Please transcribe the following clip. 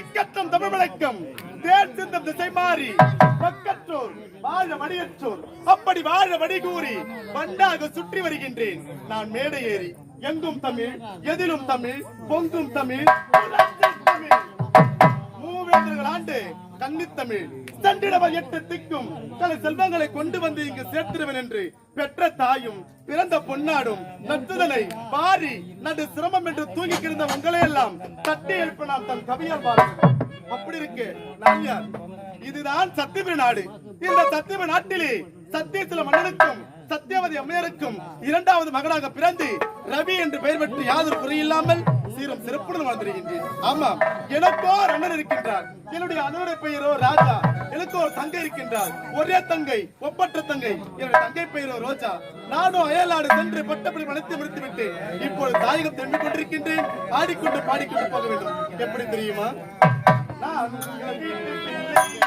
திக்கட்டும் தமிழ் விளக்கம் திசை மாறி பக்கற்றோர் வாழ வடியற்றோர் அப்படி வாழ வடி கூறி பண்டாக சுற்றி வருகின்றேன். நான் மேடை ஏறி எங்கும் தமிழ் எதிலும் தமிழ் பொங்கும் தமிழ் தமிழ். மூவேந்தர்கள் ஆண்டு கன்னித்தமிழ். சென்றிடவர் எட்டு திக்கும். தலை செல்வங்களை கொண்டு வந்து இங்கு சேர்த்திடுவன் என்று பெற்ற தாயும் பிறந்த பொன்னாடும் நட்டுதலை பாரி நடு சிரமம் என்று தூங்கி கிடந்த உங்களை எல்லாம் தட்டி எழுப்ப நாம் தன் கவியால் பாருங்கள் அப்படி இருக்கு. நான் இதுதான் சத்தியபுரி நாடு. இந்த சத்தியபுரி நாட்டிலே சத்தியசில மன்னனுக்கும் சத்தியவதி அம்மையருக்கும் இரண்டாவது மகனாக பிறந்து ரவி என்று பெயர் பெற்று யாதொரு குறையில்லாமல் சீரும் சிறப்புடன் வாழ்ந்திருக்கின்றேன் ஆமா எனக்கோ அண்ணன் இருக்கின்றார். என்னுடைய அண்ணனுடைய பெயரோ ராஜா. எனக்கு ஒரு தங்கை இருக்கின்றார். ஒரே தங்கை ஒப்பற்ற தங்கை. என்னுடைய தங்கை பெயரோ ரோஜா. நானும் அயலாடு சென்று பட்டப்படி வளர்த்து முடித்து விட்டு இப்பொழுது தாயகம் திரும்பிக் கொண்டிருக்கின்றேன். ஆடிக்கொண்டு பாடிக்கொண்டு போக வேண்டும். எப்படி தெரியுமா? நான் உங்கள்